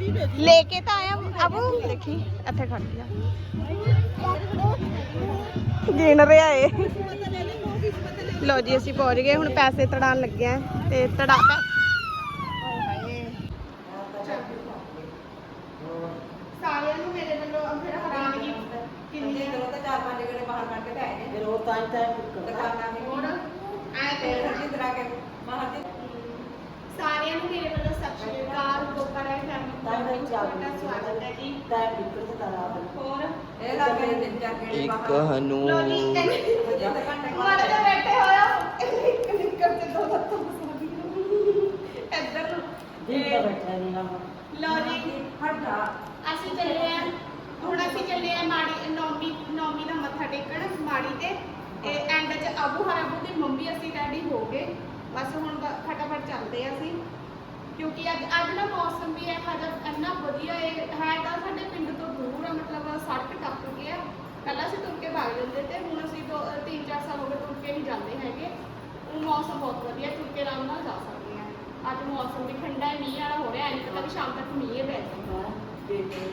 ਲੈ ਕੇ ਤਾਂ ਆਇਆ ਅਬੂ। ਦੇਖੀ, ਇੱਥੇ ਖੜ ਗਿਆ। ਗਿਣ ਰਿਹਾ ਏ। ਲੋ ਜੀ, ਅਸੀਂ ਪਹੁੰਚ ਗਏ, ਹੁਣ ਪੈਸੇ ਤੜਾਣ ਲੱਗਿਆ ਤੇ ਤੜਾ ਪੈ ਸਾਰਿਆਂ ਨੂੰ ਮੇਰੇ ਵੱਲੋਂ ਫਿਰ ਹੈਰਾਨਗੀ ਕਿੰਨੀ ਜਦੋਂ ਤੇ ਚਾਰ ਪੰਜ ਗੜੇ ਬਾਹਰ ਕੱਢ ਕੇ ਆਏ ਨੇ ਫਿਰ ਉਹ ਤਾਂ ਹੀ ਤਾਂ ਟੁੱਕਦਾ ਦੁਕਾਨਾਂ ਦੇ ਹੋਰ ਐ ਤੇ ਫਿਰ ਅਸੀਂ ਦਰਾ ਕੇ ਬਾਹਰ ਦੇ ਸਾਰਿਆਂ ਨੂੰ ਮੇਰੇ ਵੱਲੋਂ ਸਤਿ ਸ਼੍ਰੀ ਅਕਾਲ ਗੋਪਰ ਹੈ ਤਾਂ ਹੀ ਫੈਮਿਲੀ ਚਾਹ ਦਾ ਸਵਾਗਤ ਹੈ ਜੀ ਤਾਂ ਟੁੱਕਦਾ ਤਾਂ ਤਾਰਾ ਹੋਰ? ਇਹ ਲਾ ਕੇ ਦਿਨ ਜਾ ਕੇ ਇੱਕ ਬਾਹਰ। ਹਨੂ ਲੋ ਜੀ ਅਜੇ ਤਾਂ ਘੰਟੇ ਮਾੜੇ ਜਿਹਾ ਬੈਠੇ ਹੋਇਆ ਇੱਕ ਨਿੱਕਰ ਤੇ ਦੋ ਲੱਤਾਂ ਇੱਧਰ ਨੂੰ। ਦਿਨ ਤਾਂ ਬੈਠਾ ਨਹੀਂ ਨਾ। ਲੋ ਜੀ। ਹਟਾ। ਅਸੀਂ ਚੱਲੇ ਆ। ਹੁਣ ਅਸੀਂ ਚੱਲੇ ਆ ਮਾੜੀ ਨੌਮੀ ਨੌਮੀ ਦਾ ਮੱਥਾ ਟੇਕਣ ਮਾੜੀ ਤੇ। ਇਹ ਐਂਡ ਚ ਅਬੂ ਹਰਬੂ ਦੀ ਮੰਮੀ ਅਸੀਂ ਰੈਡੀ ਹੋ ਗਏ। ਬਸ ਹੁਣ ਬ- ਫਟਾਫਟ ਚੱਲਦੇ ਆ ਅਸੀਂ। ਕਿਉਂਕਿ ਅੱਜ ਅੱਜ ਨਾ ਮੌਸਮ ਵੀ ਹੈ ਸਾਡਾ ਇੰਨਾ ਵਧੀਆ ਹੈ ਹੈ ਤਾਂ ਸਾਡੇ ਪਿੰਡ ਤੋਂ ਆ ਮਤਲਬ ਸੜਕ ਟੱਪ ਕੇ ਆ। ਪਹਿਲਾਂ ਅਸੀਂ ਤੁਰ ਕੇ ਭੱਜ ਜਾਂਦੇ ਤੇ ਹੁਣ ਅਸੀਂ ਦੋ ਤਿੰਨ ਚਾਰ ਸਾਲ ਹੋ ਗਏ ਤੁਰ ਕੇ ਨਹੀਂ ਜਾਂਦੇ ਹੈਗੇ। ਉਹ ਮੌਸਮ ਬਹੁਤ ਵਧੀਆ ਤੁਰ ਕੇ ਆਰਾਮ ਨਾਲ ਜਾ ਸਕਦੇ ਆ। ਅੱਜ ਮੌਸਮ ਵੀ ਠੰਡਾ ਹੈ ਮੀਂਹ ਵਾਲਾ ਹੋ ਰਿਹਾ ਐ ਪਤਾ ਵੀ ਸ਼ਾਮ ਤੱਕ ਮੀਂਹ ਹੀ ਪੈ ਜਾਏ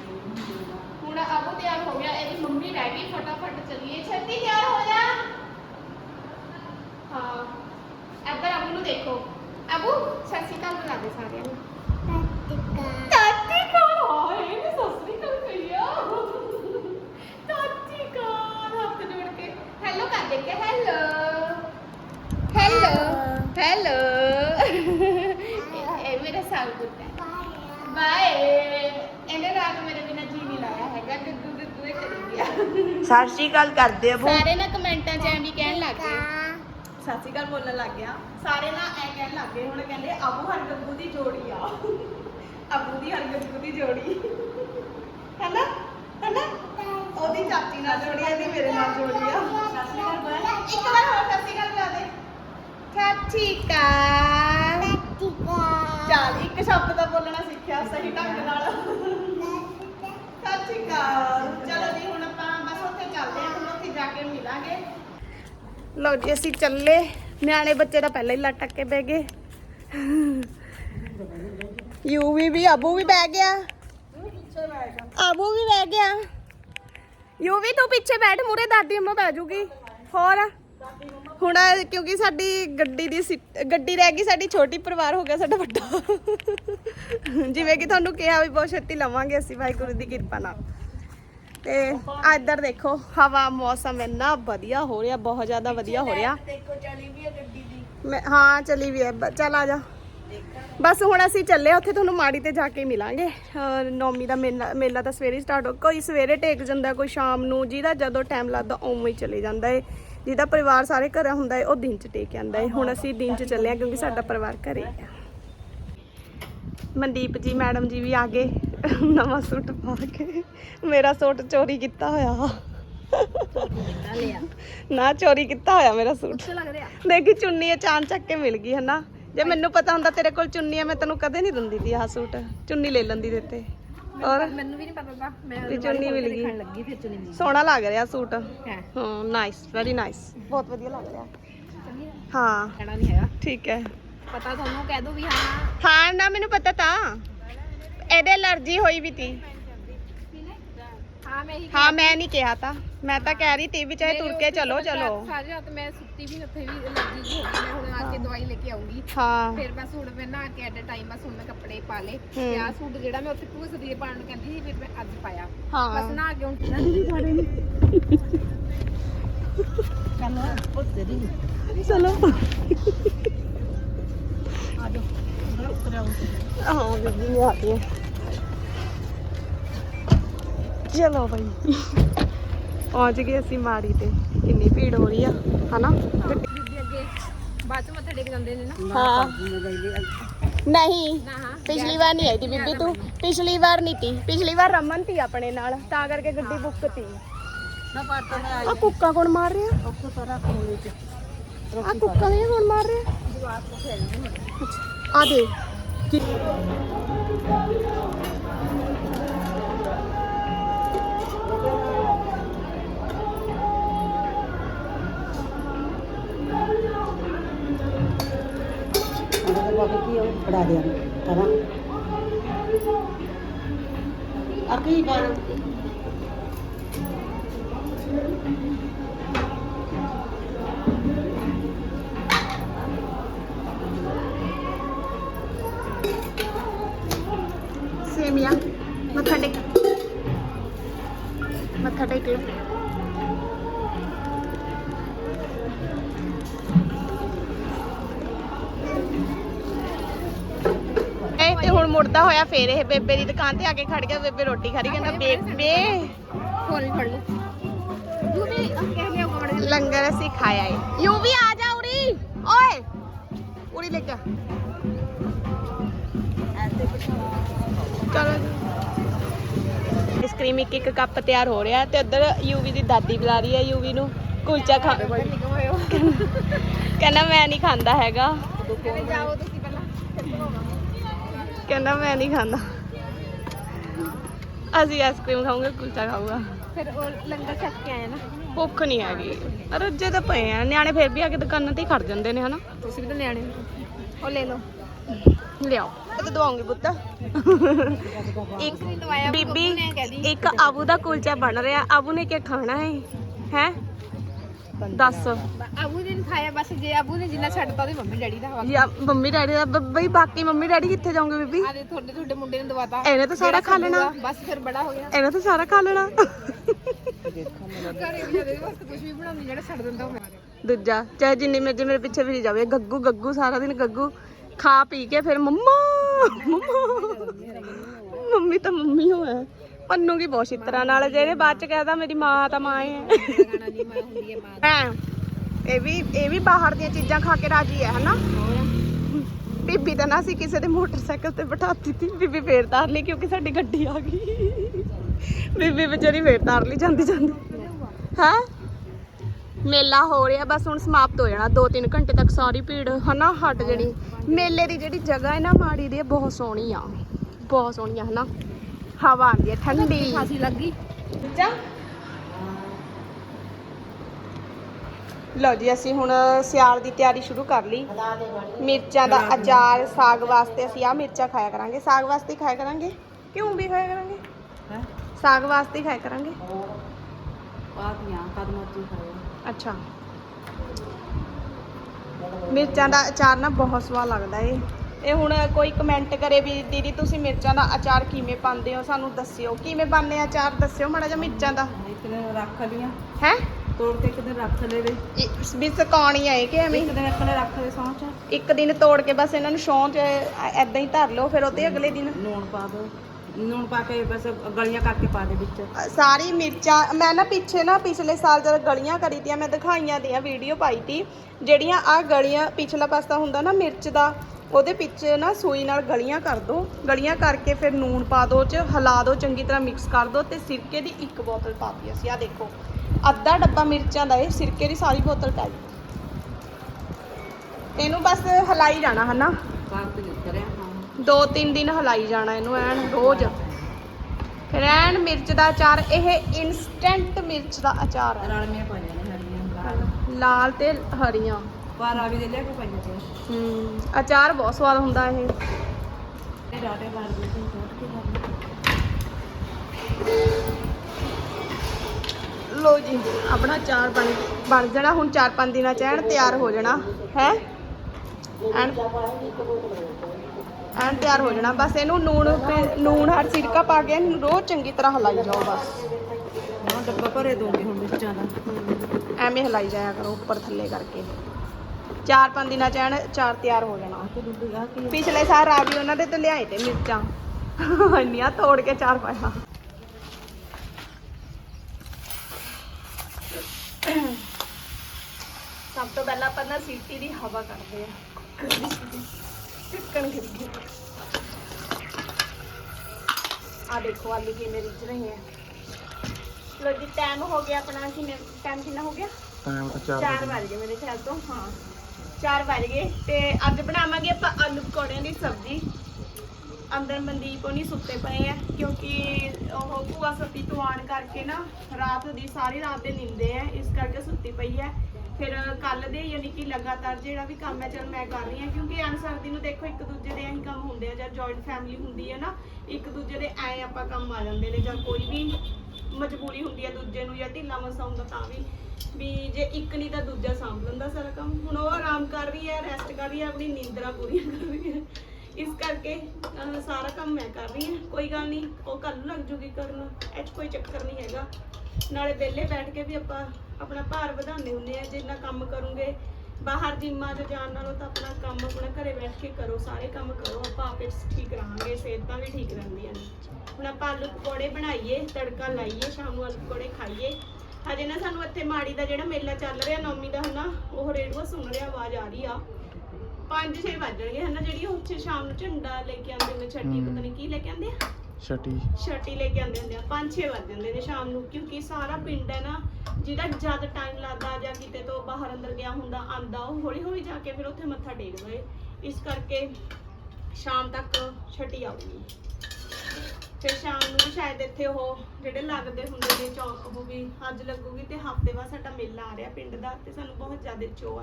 ਹੁਣ ਅਬੂ ਤਿਆਰ ਹੋ ਗਿਆ ਇਹਦੀ ਮੰਮੀ ਰਹਿ ਗਈ ਫਟਾਫਟ ਚੱਲੀਏ ਛੇਤੀ ਤਿਆਰ ਹੋ ਜਾ ਹਾਂ ਇੱਧਰ ਅਬੂ ਨੂੰ ਦੇਖੋ ਅਬੂ ਸਤਿ ਸ਼੍ਰੀ ਅਕਾਲ ਬੁਲਾ ਦੇ ਸਾਰਿਆਂ ਨੂੰ ਸਤਿ ਸ਼੍ਰੀ ਅਕਾਲ ਹਾਏ ਇਹਨੇ ਸਤਿ ਸ਼੍ਰੀ ਅਕਾਲ ਕਹੀਆ ਸਤਿ ਸ਼੍ਰੀ ਅਕਾਲ ਹੱਥ ਜੋੜ ਕੇ ਹੈਲੋ ਕਰ ਦੇ ਕੇ ਹੈਲੋ ਹੈਲੋ ਹੈਲੋ ਇਹ ਮੇਰਾ ਸਾਲ ਕੁੱਤਾ ਹੈ ਬਾਏ ਇਹਨੇ ਰਾਤ ਮੇਰੇ ਬਿਨਾ ਜੀ ਨਹੀਂ ਲਾਇਆ ਹੈਗਾ ਗੱਦੂ ਗੱਦੂ ਇਹ ਕਰੀ ਗਿਆ ਸਤਿ ਸ਼੍ਰੀ ਅਕਾਲ ਕਰਦੇ ਆ ਸਾਰੇ ਨਾ ਕਮੈਂਟਾਂ 'ਚ ਐਂ ਵੀ ਕਹਿਣ ਲੱਗ ਗਏ। ਸਤਿ ਸ਼੍ਰੀ ਅਕਾਲ ਬੋਲਣ ਲੱਗ ਗਿਆ। ਸਾਰੇ ਨਾ ਐ ਕਹਿਣ ਲੱਗ ਗਏ ਹੁਣ ਕਹਿੰਦੇ ਅਬੂ ਹਰਗੱਬੂ ਦੀ ਜੋੜੀ ਆ। ਅਬੂ ਦੀ ਹਰਗੱਬੂ ਦੀ ਜੋੜੀ। ਹੈਨਾ? ਹੈਨਾ? ਉਹਦੀ ਚਾਚੀ ਨਾਲ ਜੋੜੀ ਆ ਇਹਦੀ ਮੇਰੇ ਨਾਲ ਜੋੜੀ ਆ। ਸਤਿ ਸ਼੍ਰੀ ਅਕਾਲ ਬੋਲ। ਇੱਕ ਵਾਰ ਹੋਰ ਸਤਿ ਸ਼੍ਰੀ ਅਕਾਲ ਬੁਲਾ ਦੇ। ਸਤਿ ਸ਼੍ਰੀ ਅਕਾਲ ਚੱਲ ਇੱਕ ਸ਼ਬਦ ਤਾਂ ਬੋਲਣਾ ਸਿੱਖਿਆ ਸਹੀ ਢੰਗ ਨਾਲ। ਸਤਿ ਸ਼੍ਰੀ ਅਕਾਲ ਚਲੋ ਜੀ ਹੁਣ ਚੱਲਦੇ ਹਾਂ ਤੁਹਾਨੂੰ ਉੱਥੇ ਜਾ ਕੇ ਮਿਲਾਂਗੇ। ਲਓ ਜੀ, ਅਸੀਂ ਚੱਲੇ। ਨਿਆਣੇ ਬੱਚੇ ਦਾ ਪਹਿਲਾਂ ਹੀ ਲਟਕ ਕੇ ਬਹਿ ਗਏ। ਯੂਵੀ ਵੀ ਅਬੂ ਵੀ ਬਹਿ ਗਿਆ। ਅਬੂ ਵੀ ਬਹਿ ਗਿਆ। ਯੂਵੀ ਤੂੰ ਪਿੱਛੇ ਬੈਠ ਮੂਰੇ ਦਾਦੀ ਅੰਮਾ ਬਹਿ ਜੂਗੀ। ਹੋਰ? ਹੁਣ ਕਿਉਂਕਿ ਸਾਡੀ ਗੱਡੀ ਦੀ ਸੀਟ- ਗੱਡੀ ਰਹਿ ਗਈ, ਸਾਡੀ ਛੋਟੀ ਪਰਿਵਾਰ ਹੋ ਗਿਆ, ਸਾਡਾ ਵੱਡਾ। ਜਿਵੇਂ ਕਿ ਤੁਹਾਨੂੰ ਕਿਹਾ ਵੀ ਬਹੁਤ ਛੇਤੀ ਲਵਾਂਗੇ ਅਸੀਂ, ਵਾਹਿਗੁਰੂ ਦੀ ਕਿਰਪਾ ਨਾਲ। ਤੇ ਇੱਧਰ ਦੇਖੋ ਹਵਾ ਮੌਸਮ ਇੰਨਾ ਵਧੀਆ ਹੋ ਰਿਹਾ ਬਹੁਤ ਜ਼ਿਆਦਾ ਵਧੀਆ ਹੋ ਰਿਹਾ। ਦੇਖੋ ਚਲੀ ਵੀ ਹੈ ਗੱਡੀ ਦੀ। ਮੈਂ ਹਾਂ ਚਲੀ ਵੀ ਹੈ ਚੱਲ ਆ ਜਾ। ਬਸ ਹੁਣ ਅਸੀਂ ਚੱਲੇ ਉੱਥੇ ਤੁਹਾਨੂੰ ਮਾੜੀ ਤੇ ਜਾ ਕੇ ਮਿਲਾਂਗੇ। ਨੌਮੀ ਦਾ ਮੇਲਾ ਮੇਲਾ ਤਾਂ ਸਵੇਰੇ ਸਟਾਰਟ ਹੋ ਕੋਈ ਸਵੇਰੇ ਟੇਕ ਜਾਂਦਾ ਕੋਈ ਸ਼ਾਮ ਨੂੰ ਜਿਹਦਾ ਜਦੋਂ ਟਾਈਮ ਲੱਗਦਾ ਉਵੇਂ ਹੀ ਚਲੇ ਜਾਂਦਾ ਏ। ਜਿਹਦਾ ਪਰਿਵਾਰ ਸਾਰੇ ਘਰੇ ਹੁੰਦਾ ਏ ਉਹ ਦਿਨ ਚ ਟੇਕ ਆਂਦਾ ਏ। ਹੁਣ ਅਸੀਂ ਦਿਨ ਚ ਚੱਲੇ ਆ ਕਿਉਂਕਿ ਸਾਡਾ ਪਰਿਵਾਰ ਘਰੇ ਆ। ਮਨਦੀਪ ਜੀ ਮੈਡਮ ਜੀ ਵੀ ਆ ਗਏ। ਨਵਾਂ ਸੂਟ ਪਾ ਕੇ ਮੇਰਾ ਸੂਟ ਚੋਰੀ ਕੀਤਾ ਹੋਇਆ। ਨਾ ਚੋਰੀ ਕੀਤਾ ਹੋਇਆ ਮੇਰਾ ਸੂਟ। ਲੱਗ ਰਿਹਾ? ਦੇਖੀ ਚੁੰਨੀ ਅਚਾਨ ਚੱਕ ਕੇ ਮਿਲ ਗਈ ਹਨਾ? ਜੇ ਮੈਨੂੰ ਪਤਾ ਹੁੰਦਾ ਤੇਰੇ ਕੋਲ ਚੁੰਨੀ ਆ ਮੈਂ ਤੈਨੂੰ ਕਦੇ ਨਹੀਂ ਦਿੰਦੀ ਤੀ ਆਹ ਸੂਟ। ਚੁੰਨੀ ਲੈ ਲੈਂਦੀ ਦਿੱਤੇ ਔਰ ਮੈਨੂੰ ਵੀ ਨਹੀਂ ਪਤਾ ਤਾਂ ਮੈਂ ਚੁੰਨੀ ਮਿਲ ਗਈ। ਲੱਗੀ ਫਿਰ ਚੁਣੀ ਮਿਲੀ ਸੋਹਣਾ ਲੱਗ ਰਿਹਾ ਸੂਟ। ਹੈ। ਹਾਂ ਨਾਈਸ ਵੈਰੀ ਨਾਈਸ ਬਹੁਤ ਵਧੀਆ ਲੱਗ ਰਿਹਾ। ਹਾਂ। ਕਹਿਣਾ ਨਹੀਂ ਹੈਗਾ। ਠੀਕ ਹੈ। ਪਤਾ ਤੁਹਾਨੂੰ ਕਹਿ ਦੋ ਵੀ ਹਾਂ। ਹਾਂ ਨਾ ਮੈਨੂੰ ਪਤਾ ਤਾਂ। ਇਹਦੇ ਅਲਰਜੀ ਹੋਈ ਵੀ ਤੀ। ਹਾਂ ਮੈਂ ਹੀ ਹਾਂ ਮੈਂ ਨਹੀਂ ਕਿਹਾ ਤਾਂ। ਮੈਂ ਤਾਂ ਕਹਿ ਰਹੀ ਤੀ ਵੀ ਚਾਹੇ ਤੁਰ ਕੇ ਚਲੋ ਚਲੋ। ਸਾਰੀ ਰਾਤ ਮੈਂ ਸੁੱਤੀ ਵੀ ਉੱਥੇ ਵੀ ਲੱਗੀ ਜੀ ਹੋ ਗਈ ਮੈਂ ਹੁਣ ਆ ਕੇ ਦਵਾਈ ਲੈ ਕੇ ਆਉਂਗੀ ਹਾਂ। ਫਿਰ ਬਸ ਹੁਣ ਮੈਂ ਨਹਾ ਕੇ ਐਟ ਟਾਈਮ ਬਸ ਹੁਣ ਮੈਂ ਕੱਪੜੇ ਪਾ ਲੇ ਹੂੰ। ਤੇ ਆਹ ਸੂਟ ਜਿਹੜਾ ਮੈਂ ਉੱਥੇ ਪੂਰੇ ਸਦੀਏ ਪਾਉਣ ਨੂੰ ਕਹਿੰਦੀ ਸੀ ਫਿਰ ਮੈਂ ਅੱਜ ਪਾਇਆ। ਹਾਂ। ਬਸ ਨਹਾ ਕੇ ਹੁਣ ਚਲੋ। ਆਜੋ ਉਤਰਿਆ ਹਾਂ ਬੀਬੀ ਨੇ ਚਲੋ ਭਾਈ ਪਹੁੰਚ ਗਏ ਅਸੀਂ ਮਾੜੀ ਤੇ। ਕਿੰਨੀ ਭੀੜ ਹੋ ਰਹੀ ਆ ਹਨਾ? ਗੱਡੀ- ਬੀਬੀ ਅੱਗੇ ਬਾਅਦ ਚ ਮੱਥਾ ਟੇਕ ਜਾਂਦੇ ਨੇ ਨਾ ਹਾਂ। ਨਹੀਂ ਨਾ ਪਿਛਲੀ ਵਾਰ ਨਹੀਂ ਆਈ ਤੀ ਬੀਬੀ ਤੂੰ। ਪਿਛਲੀ ਵਾਰ ਨਹੀਂ ਤੀ। ਪਿਛਲੀ ਵਾਰ ਰਮਨ ਤੀ ਆਪਣੇ ਨਾਲ ਤਾਂ ਕਰਕੇ ਗੱਡੀ ਬੁੱਕ ਤੀ ਨਾ ਪਾਟਾ ਨੇ। ਆ ਕੁੱਕਾ ਕੌਣ ਮਾਰ ਰਿਹਾ? ਉੱਥੇ ਸਾਰਾ ਕੋਲੇ ਚ ਆ ਕੁੱਕਾ ਵੀ ਕੌਣ ਮਾਰ ਰਿਹਾ? ਆ ਦੇ ਬਾਕੀ ਉਹ ਫੜਾ ਦਿਆਂ ਕਰਾਂ ਅਕੀ ਕਰ ਮੱਥਾ ਟੇਕ ਲਓ ਇਹ ਤੇ ਹੁਣ ਮੁੜਦਾ ਹੋਇਆ ਫੇਰ ਇਹ ਬੇਬੇ ਦੀ ਦੁਕਾਨ ਤੇ ਆ ਕੇ ਖੜ ਗਿਆ ਬੇਬੇ ਰੋਟੀ ਖਾ ਰਹੀ ਕਹਿੰਦਾ ਬੇਬੇ। ਵੀ ਫੜ ਲਓ ਤੂੰ ਵੀ ਕਹਿ ਗਿਆ ਕੋਣ ਲੰਗਰ ਅਸੀਂ ਖਾਇਆ ਏ। ਯੂ ਵੀ ਆ ਜਾ ਉਰੀ। ਓਏ ਉਰੀ ਲੈ ਕੇ। ਚਲੋ। ਆਈਸਕ੍ਰੀਮ ਇੱਕ ਇੱਕ ਕੱਪ ਤਿਆਰ ਹੋ ਰਿਹਾ ਤੇ ਉੱਧਰ ਯੂਵੀ ਦੀ ਦਾਦੀ ਬੁਲਾ ਰਹੀ ਹੈ ਯੂਵੀ ਨੂੰ ਕੁਲਚਾ ਖਾ ਕਹਿੰਦਾ ਮੈਂ ਨਹੀਂ ਖਾਂਦਾ ਹੈਗਾ। ਜਾਓ ਤੁਸੀਂ ਪਹਿਲਾਂ? ਫਿਰ ਬਣਾਉਣਾ ਕਹਿੰਦਾ ਮੈਂ ਨਹੀਂ ਖਾਂਦਾ। ਅਸੀਂ ਆਈਸਕ੍ਰੀਮ ਖਾਵਾਂਗੇ ਕੁਲਚਾ ਖਾਊਗਾ। ਫਿਰ ਉਹ ਲੰਗਰ ਛਕ ਕੇ ਆਏ ਨਾ? ਭੁੱਖ ਨਹੀਂ ਹੈਗੀ। ਰੱਜੇ ਤਾਂ ਪਏ ਆ ਨਿਆਣੇ ਫਿਰ ਵੀ ਆ ਕੇ ਦੁਕਾਨਾਂ ਤੇ ਹੀ ਖੜ ਜਾਂਦੇ ਨੇ ਹਨਾ? ਤੁਸੀਂ ਵੀ ਤਾਂ ਨਿਆਣੇ ਹੋ। ਉਹ ਲੈ ਲਓ। ਲਿਆਓ। ਤੇ ਦਵਾਉਂਗੀ ਪੁੱਤ। ਇੱਕ ਬੀਬੀ ਇੱਕ ਆਬੂ ਦਾ ਕੁਲਚਾ ਬਣ ਰਿਹਾ। ਆਬੂ ਨੇ ਕੀ ਖਾਣਾ ਹੈ ਹੈ? ਦੱਸ। ਆਬੂ ਨੇ ਖਾਇਆ ਬਸ ਜੇ ਆਬੂ ਨੇ ਜਿੰਨਾ ਛੱਡਤਾ ਉਹਦੀ ਮੰਮੀ ਡੈਡੀ ਦਾ ਹਵਾ ਯਾ ਮੰਮੀ ਡੈਡੀ ਦਾ ਬ- ਬਈ ਬਾਕੀ ਮੰਮੀ ਡੈਡੀ ਕਿੱਥੇ ਜਾਓਗੇ ਬੀਬੀ? ਆਦੇ ਤੁਹਾਡੇ ਤੁਹਾਡੇ ਮੁੰਡੇ ਨੂੰ ਦਵਾਤਾ। ਇਹਨੇ ਤਾਂ ਸਾਰਾ ਖਾ ਲੈਣਾ। ਬਸ ਫਿਰ ਬੜਾ ਹੋ ਗਿਆ। ਇਹਨੇ ਤਾਂ ਸਾਰਾ ਖਾ ਲੈਣਾ। ਘਰੇ ਵੀ ਜਦੇ ਵਾਸਤੇ ਕੁਝ ਵੀ ਬਣਾਉਂਦੀ ਜਿਹੜਾ ਛੱਡ ਦਿੰਦਾ ਉਹ ਮੈਂ ਦੂਜਾ ਚਾਹੇ ਜਿੰਨੀ ਮਰਜ਼ੀ ਮੇਰੇ ਪਿੱਛੇ ਵੀ ਜਾਵੇ। ਗੱਗੂ ਗੱਗੂ ਸਾਰਾ ਦਿਨ ਗੱਗੂ ਖਾ ਪੀ ਕੇ ਫਿਰ ਮੰਮਾ ਮੰਮੀ ਤਾਂ ਮੰਮੀ ਹੋਇਆ। ਮੰਨੂਗੀ ਬਹੁਤ ਛਿੱਤਰਾਂ ਨਾਲ ਜਿਹੜੇ ਬਾਅਦ ਚ ਕਹਦਾ ਮੇਰੀ ਮਾਂ ਤਾਂ ਮਾਂ ਹੈ ਹਾਂ। ਇਹ ਵੀ ਇਹ ਵੀ ਬਾਹਰ ਦੀਆਂ ਚੀਜ਼ਾਂ ਖਾ ਕੇ ਰਾਜੀ ਹੈ, ਹਨਾ? ਬੀਬੀ ਤਾਂ ਨਾ ਸੀ ਕਿਸੇ ਦੇ ਮੋਟਰਸਾਈਕਲ ਤੇ ਬਿਠਾਤੀ ਸੀ। ਬੀਬੀ ਫੇਰ ਤਾਰ ਲਈ ਕਿਉਂਕਿ ਸਾਡੀ ਗੱਡੀ ਆ ਗਈ। ਬੀਬੀ ਵਿਚਾਰੀ ਫੇਰ ਤਾਰ ਲਈ ਜਾਂਦੀ ਜਾਂਦੀ ਹੈ? ਮੇਲਾ ਹੋ ਰਿਹਾ ਬਸ ਹੁਣ ਸਮਾਪਤ ਹੋ ਜਾਣਾ 2-3 ਘੰਟੇ ਤੱਕ ਸਾਰੀ ਭੀੜ ਹਨਾ ਹਟ ਜਣੀ। ਮੇਲੇ ਦੀ ਜਿਹੜੀ ਜਗ੍ਹਾ ਹੈ ਨਾ ਮਾੜੀ ਦੀ ਬਹੁਤ ਸੋਹਣੀ ਆ। ਬਹੁਤ ਸੋਹਣੀ ਆ ਹਨਾ। ਹਵਾ ਆਉਂਦੀ ਹੈ ਠੰਡੀ। ਖਾਸੀ ਲੱਗ ਜਾ। ਲਓ ਜੀ ਅਸੀਂ ਹੁਣ ਸਿਆਲ ਦੀ ਤਿਆਰੀ ਸ਼ੁਰੂ ਕਰ ਲਈ। ਮਿਰਚਾਂ ਦਾ ਅਚਾਰ ਸਾਗ ਵਾਸਤੇ ਅਸੀਂ ਆ ਮਿਰਚਾਂ ਖਾਇਆ ਕਰਾਂਗੇ। ਸਾਗ ਵਾਸਤੇ ਖਾਇਆ ਕਰਾਂਗੇ? ਕਿਉਂ ਵੀ ਖਾਇਆ ਕਰਾਂਗੇ? ਸਾਗ ਵਾਸਤੇ ਖਾਇਆ ਕਰਾਂਗੇ? ਪਾਤੀਆਂ ਕਦਮ ਤੂੰ ਖਾਓ ਅੱਛਾ। ਮਿਰਚਾਂ ਦਾ ਅਚਾਰ ਨਾ ਬਹੁਤ ਸਵਾਦ ਲੱਗਦਾ ਏ। ਇਹ ਹੁਣ ਕੋਈ ਕਮੈਂਟ ਕਰੇ ਵੀ ਦੀਦੀ ਤੁਸੀਂ ਮਿਰਚਾਂ ਦਾ ਅਚਾਰ ਕਿਵੇਂ ਪਾਉਂਦੇ ਹੋ? ਸਾਨੂੰ ਦੱਸਿਓ। ਕਿਵੇਂ ਪਾਉਂਦੇ ਆ ਅਚਾਰ? ਦੱਸਿਓ ਮਾੜਾ ਜਿਹਾ ਮਿਰਚਾਂ ਦਾ। ਇੱਕ ਦਿਨ ਰੱਖ ਲੀਆਂ। ਹੈ? ਤੋੜ ਕੇ ਇੱਕ ਦਿਨ ਰੱਖ ਲੈ ਦੇ ਵੀ ਸਕਾਉਣੀ ਆਏ ਕਿ ਐਵੇਂ? ਇੱਕ ਦਿਨ ਰੱਖ ਲੈ ਰੱਖ ਲੈ ਸੌਂ ਚ। ਇੱਕ ਦਿਨ ਤੋੜ ਕੇ ਬਸ ਇਹਨਾਂ ਨੂੰ ਸ਼ੌਂਚ ਐਦਾਂ ਹੀ ਧਰ ਲਓ ਫਿਰ ਉਹਦੇ ਅਗਲੇ ਦਿਨ। ਲੂਣ ਪਾ ਦੋ ਲੂਣ ਪਾ ਕੇ ਬਸ ਗਲੀਆਂ ਕਰਕੇ ਪਾ ਦੇ ਵਿੱਚ। ਅ, ਸਾਰੀ ਮਿਰਚਾਂ ਮੈਂ ਨਾ ਪਿੱਛੇ ਨਾ ਪਿਛਲੇ ਸਾਲ ਜਦ ਗਲੀਆਂ ਕਰੀ ਤੀਆਂ ਮੈਂ ਦਿਖਾਈਆਂ ਦੀਆਂ ਵੀਡੀਓ ਪਾਈ ਤੀ ਜਿਹੜੀਆਂ ਆ ਗਲੀਆਂ ਪਿਛਲਾ ਪਾਸਾ ਹੁੰਦਾ ਨਾ ਮਿਰਚ ਦਾ ਉਹਦੇ ਪਿੱਛੇ ਨਾ ਸੂਈ ਨਾਲ ਗਲੀਆਂ ਕਰ ਦੋ ਗਲੀਆਂ ਕਰਕੇ ਫਿਰ ਨੂਨ ਪਾ ਦੋ ਚ ਹਿਲਾ ਦੋ ਚੰਗੀ ਤਰ੍ਹਾਂ ਮਿਕਸ ਕਰ ਦੋ ਤੇ ਸਿਰਕੇ ਦੀ ਇੱਕ ਬੋਤਲ ਪਾਤੀ ਅਸੀਂ ਆ ਦੇਖੋ। ਅੱਧਾ ਡੱਬਾ ਮਿਰਚਾਂ ਦਾ ਇਹ ਸਿਰਕੇ ਦੀ ਸਾਰੀ ਬੋਤਲ ਪੈ ਗਈ। ਇਹਨੂੰ ਬਸ ਹਲਾਈ ਜਾਣਾ ਹਨਾ? ਬਾਤ ਨਹੀਂ ਕਰਿਆ ਹਾਂ ਦੋ ਤਿੰਨ ਦਿਨ ਹਲਾਈ ਜਾਣਾ ਇਹਨੂੰ ਐਨ ਰੋਜ਼। ਫਿਰ ਐਨ ਮਿਰਚ ਦਾ ਅਚਾਰ ਇਹ ਇਨਸਟੈਂਟ ਮਿਰਚ ਦਾ ਅਚਾਰ ਹੈ। ਰਲਮੀਆਂ ਪਾਈਆਂ ਨੇ ਹਰੀਆਂ ਲਾਲ। ਤੇ ਹਰੀਆਂ। ਪਰ ਆ ਵੀ ਦੇ ਲਿਆ ਕੇ ਪਾਈਆਂ ਤੇ ਹੂੰ ਅਚਾਰ ਬਹੁਤ ਸਵਾਦ ਹੁੰਦਾ ਇਹ। ਡਾਟੇ ਦੇ ਕੇ ਲੋ ਜੀ ਆਪਣਾ ਅਚਾਰ ਬਣ ਬਣ ਜਾਣਾ ਹੁਣ 4-5 ਦਿਨਾਂ ਚ ਐਨ ਤਿਆਰ ਹੋ ਜਾਣਾ ਹੈ? ਐਨ ਐਨ ਤਿਆਰ ਹੋ ਜਾਣਾ। ਬਸ ਇਹਨੂੰ ਨੂਣ ਤੇ- ਨੂਣ ਹਰ ਸਿਰਕਾ ਪਾ ਕੇ ਇਹਨੂੰ ਰੋਜ਼ ਚੰਗੀ ਤਰ੍ਹਾਂ ਹਲਾਈ ਜਾਓ ਬਸ। ਹਾਂ ਡੱਬਾ ਭਰੇ ਦੋਗੇ ਹੁਣ ਮਿਰਚਾਂ ਦਾ ਐਵੇਂ ਹਲਾਈ ਜਾਇਆ ਕਰੋ ਉੱਪਰ ਥੱਲੇ ਕਰਕੇ। 4-5 ਦਿਨਾਂ ਚ ਐਨ ਅਚਾਰ ਤਿਆਰ ਹੋ ਜਾਣਾ। ਕਿ ਦੁੱਧ ਆ ਕੀ ਪਿਛਲੇ ਸਾਲ ਰਾਵੀ ਉਹਨਾਂ ਦੇ ਤੇ ਲਿਆਏ ਤੇ ਮਿਰਚਾਂ। ਇੰਨੀਆਂ ਤੋੜ ਕੇ ਚਾਰ ਪਾਇਆ। ਸਭ ਤੋਂ ਪਹਿਲਾਂ ਆਪਾਂ ਨਾ ਸੀਟੀ ਦੀ ਹਵਾ ਕਰਦੇ ਆ ਟਿੱਕਣ ਗਿਰ ਗਈ ਆ ਦੇਖੋ ਆਲੂ ਕਿਵੇਂ ਰਿੱਝ ਰਹੇ ਆ। ਲੋ ਜੀ ਟਾਈਮ ਹੋ ਗਿਆ ਆਪਣਾ ਕਿੰਨੇ ਟਾਈਮ ਕਿੰਨਾ ਹੋ ਗਿਆ? ਟਾਈਮ ਤਾਂ 4 ਵਜ। ਗਏ ਮੇਰੇ ਖਿਆਲ ਤੋਂ ਹਾਂ। 4 ਵਜ ਗਏ ਤੇ ਅੱਜ ਬਣਾਵਾਂਗੇ ਆਪਾਂ ਆਲੂ ਪਕੌੜਿਆਂ ਦੀ ਸਬਜ਼ੀ। ਅੰਦਰ ਮਨਦੀਪ ਉਹਨੀ ਸੁੱਤੇ ਪਏ ਆ ਕਿਉਂਕਿ ਉਹ ਭੂਆ ਸੱਤੀ ਤੋਂ ਆਣ ਕਰਕੇ ਨਾ ਰਾਤ ਦੀ ਸਾਰੀ ਰਾਤ ਦੇ ਨਿੰਦੇ ਆ ਇਸ ਕਰਕੇ ਸੁੱਤੀ ਪਈ ਹੈ ਫਿਰ ਕੱਲ ਦੇ ਯਾਨੀ ਕਿ ਲਗਾਤਾਰ ਜਿਹੜਾ ਵੀ ਕੰਮ ਹੈ, ਚਲ ਮੈਂ ਕਰ ਰਹੀ ਹਾਂ, ਕਿਉਂਕਿ ਅਨਸਰਦੀ ਨੂੰ ਦੇਖੋ ਇੱਕ ਦੂਜੇ ਦੇ ਐਂ ਕੰਮ ਹੁੰਦੇ ਆ, ਜਾਂ ਜੁਆਇੰਟ ਫੈਮਿਲੀ ਹੁੰਦੀ ਹੈ ਨਾ, ਇੱਕ ਦੂਜੇ ਦੇ ਐਂ ਆਪਾਂ ਕੰਮ ਆ ਜਾਂਦੇ ਨੇ, ਜਾਂ ਕੋਈ ਵੀ ਮਜਬੂਰੀ ਹੁੰਦੀ ਹੈ ਦੂਜੇ ਨੂੰ, ਜਾਂ ਢਿੱਲਾ ਮਸਾ ਹੁੰਦਾ ਤਾਂ ਵੀ ਵੀ ਜੇ ਇੱਕ ਨਹੀਂ ਤਾਂ ਦੂਜਾ ਸਾਂਭ ਲੈਂਦਾ ਸਾਰਾ ਕੰਮ। ਹੁਣ ਉਹ ਆਰਾਮ ਕਰ ਰਹੀ ਹੈ ਰੈਸਟ ਕਰ ਰਹੀ ਹੈ, ਆਪਣੀ ਨੀਂਦਰਾਂ ਪੂਰੀਆਂ ਕਰ ਰਹੀ ਹੈ। ਇਸ ਕਰਕੇ ਸਾਰਾ ਕੰਮ ਮੈਂ ਕਰ ਰਹੀ ਹਾਂ, ਕੋਈ ਗੱਲ ਨਹੀਂ, ਉਹ ਕੱਲ ਨੂੰ ਲੱਗ ਜੂਗੀ ਕਰਨ ਇਹ 'ਚ ਕੋਈ ਚੱਕਰ ਨਹੀਂ ਹੈਗਾ। ਨਾਲੇ ਵਿਹਲੇ ਬੈਠ ਕੇ ਵੀ ਆਪਾਂ ਆਪਣਾ ਭਾਰ ਵਧਾਉਂਦੇ ਹੁੰਦੇ ਆ ਜਿੰਨਾ ਕੰਮ ਕਰੂੰਗੇ ਬਾਹਰ ਜਿੰਮਾਂ 'ਚ ਜਾਣ ਨਾਲੋਂ ਤਾਂ ਆਪਣਾ ਕੰਮ ਆਪਣਾ ਘਰੇ ਬੈਠ ਕੇ ਕਰੋ ਸਾਰੇ ਕੰਮ ਕਰੋ ਆਪਾਂ ਆਪੇ ਠੀਕ ਰਹਾਂਗੇ ਸਿਹਤਾਂ ਵੀ ਠੀਕ ਰਹਿੰਦੀਆਂ ਨੇ। ਹੁਣ ਆਪਾਂ ਆਲੂ ਪਕੌੜੇ ਬਣਾਈਏ ਤੜਕਾ ਲਾਈਏ ਸ਼ਾਮ ਨੂੰ ਆਲੂ ਪਕੌੜੇ ਖਾਈਏ। ਹਜੇ ਨਾ ਸਾਨੂੰ ਇੱਥੇ ਮਾੜੀ ਦਾ ਜਿਹੜਾ ਮੇਲਾ ਚੱਲ ਰਿਹਾ ਨੌਮੀ ਦਾ ਹਨਾ ਉਹ ਰੇਡੂਆ ਸੁਣ ਰਿਹਾ ਆਵਾਜ਼ ਆ ਰਹੀ ਆ। 5-6 ਵੱਜਣਗੇ ਹਨਾ ਜਿਹੜੀ ਉੱਥੇ ਸ਼ਾਮ ਨੂੰ ਝੰਡਾ ਲੈ ਕੇ ਆਉਂਦੇ ਨੇ ਛੱਡੀ ਪਤਾ ਨਹੀਂ ਕੀ ਲੈ ਕੇ ਆਉਂਦੇ ਆ। ਛਟੀ। ਛੱਟੀ ਲੈ ਕੇ ਆਉਂਦੇ ਹੁੰਦੇ ਆ 5-6 ਵੱਜ ਜਾਂਦੇ ਨੇ ਸ਼ਾਮ ਨੂੰ, ਕਿਉਂਕਿ ਸਾਰਾ ਪਿੰਡ ਹੈ ਨਾ, ਜਿਹਦਾ ਜਦ ਟਾਈਮ ਲੱਗਦਾ ਜਾਂ ਕਿਤੇ ਤੋਂ ਬਾਹਰ ਅੰਦਰ ਗਿਆ ਹੁੰਦਾ ਆਂਦਾ ਉਹ ਹੌਲੀ ਹੌਲੀ ਜਾ ਕੇ ਫਿਰ ਉੱਥੇ ਮੱਥਾ ਟੇਕਦਾ ਏ ਇਸ ਕਰਕੇ ਸ਼ਾਮ ਤੱਕ ਛਟੀ ਆਊਗੀ। ਫਿਰ ਸ਼ਾਮ ਨੂੰ ਸ਼ਾਇਦ ਇੱਥੇ ਉਹ ਜਿਹੜੇ ਲੱਗਦੇ ਹੁੰਦੇ ਨੇ ਚੌਕ, ਉਹ ਵੀ ਅੱਜ ਲੱਗੂਗੀ ਤੇ ਹਫ਼ਤੇ ਬਾਅਦ ਸਾਡਾ ਮੇਲਾ ਆ ਰਿਹਾ ਪਿੰਡ ਦਾ ਤੇ ਸਾਨੂੰ ਬਹੁਤ ਜ਼ਿਆਦਾ ਚੋ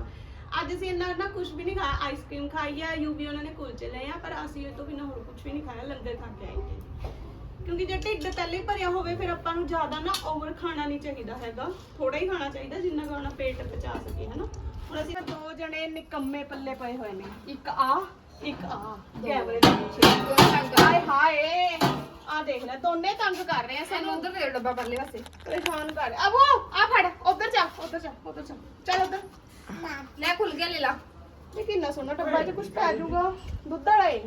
ਅੱਜ ਅਸੀਂ ਇੰਨਾ ਨਾ ਕੁਝ ਵੀ ਨਹੀਂ ਖਾਇਆ ਆਈਸਕ੍ਰੀਮ ਖਾਈ ਆ ਯੂਵੀ ਉਹਨਾਂ ਨੇ ਕੁਲਚੇ ਲਏ ਆ ਪਰ ਅਸੀਂ ਇਹ ਤੋਂ ਬਿਨਾਂ ਹੋਰ ਕੁਝ ਵੀ ਨਹੀਂ ਖਾਇਆ ਲੰਗਰ ਖਾ ਕੇ ਆਏ ਕਿਉਂਕਿ ਜੇ ਢਿੱਡ ਪਹਿਲੇ ਭਰਿਆ ਹੋਵੇ ਫਿਰ ਆਪਾਂ ਨੂੰ ਜ਼ਿਆਦਾ ਨਾ ਓਵਰ ਖਾਣਾ ਨਹੀਂ ਚਾਹੀਦਾ ਹੈਗਾ। ਥੋੜਾ ਹੀ ਖਾਣਾ ਚਾਹੀਦਾ ਜਿੰਨਾ ਕੁ ਆਪਣਾ ਪੇਟ ਪਚਾ ਸਕੇ ਹਨਾ? ਹੁਣ ਅਸੀਂ ਦੋ ਜਣੇ ਨਿਕੰਮੇ ਪੱਲੇ ਪਏ ਹੋਏ ਨੇ। ਇੱਕ ਆ ਇੱਕ ਆ। ਕੈਮਰੇ ਦੇ ਪਿੱਛੇ। ਹਾਏ ਹਾਏ। ਆ ਦੇਖ ਲੈ ਦੋਨੇ ਤੰਗ ਕਰ ਰਹੇ ਆ ਸਾਨੂੰ। ਉਧਰ ਦੇ ਡੱਬਾ ਪਰਲੇ ਪਾਸੇ। ਪਰੇਸ਼ਾਨ ਕਰ ਅਬੋ ਆ ਫੜ ਉਧਰ ਜਾ ਉਧਰ ਜਾ ਉਧਰ ਜਾ। ਚੱਲ ਉਧਰ। ਲੈ ਖੁੱਲ ਗਿਆ ਲੈ ਲਾ। ਇਹ ਕਿੰਨਾ ਸੋਹਣਾ ਡੱਬਾ ਚ ਕੁਝ ਪੈ ਜਾਊਗਾ ਦੁੱਧ ਵਾਲਾ ਏ।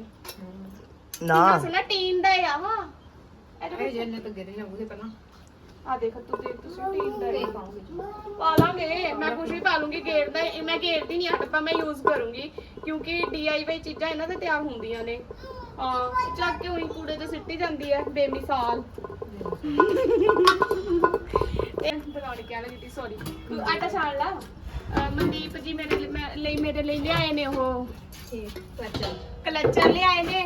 ਨਾ। ਸੋਹਣਾ ਟੀਨ ਦਾ ਏ ਆ ਵਾ ਇਹ ਜੰਨੇ ਤਾਂ ਗਿਰੇ ਲੱਗੂਗੇ ਪਹਿਲਾਂ। ਆ ਦੇਖ ਤੂੰ ਦੇਖ ਤੁਸੀਂ ਟੀਨ ਦਾ ਏ ਪਾਉਂਗੇ। ਪਾ ਲਾਂਗੇ ਮੈਂ ਕੁਝ ਵੀ ਪਾ ਲੂੰਗੀ ਗੇਰ ਦਾ ਇਹ ਮੈਂ ਗੇਰਦੀ ਨਹੀਂ ਆ ਡੱਬਾ ਮੈਂ ਯੂਜ਼ ਕਰੂੰਗੀ ਕਿਉਂਕਿ ਡੀਆਈਵਾਈ ਚੀਜ਼ਾਂ ਇਹਨਾਂ ਦੇ ਤਿਆਰ ਹੁੰਦੀਆਂ ਨੇ। ਹਾਂ ਚੱਕ ਕੇ ਉਹੀ ਕੂੜੇ 'ਚ ਸਿੱਟੀ ਜਾਂਦੀ ਹੈ ਬੇਮਿਸਾਲ ਇਹ ਬਣਾਉਣ ਕੇ ਆਲਾ ਜੀ ਸੌਰੀ ਤੂੰ ਆਟਾ ਛਾਣ ਲਾ। ਅਹ ਮਨਦੀਪ ਜੀ ਮੇਰੇ ਲਈ- ਮੈਂ- ਲਈ ਮੇਰੇ ਲਈ ਲਿਆਏ ਨੇ ਉਹ। ਕਲਚਰ। ਕਲਚਰ ਲਿਆਏ ਨੇ।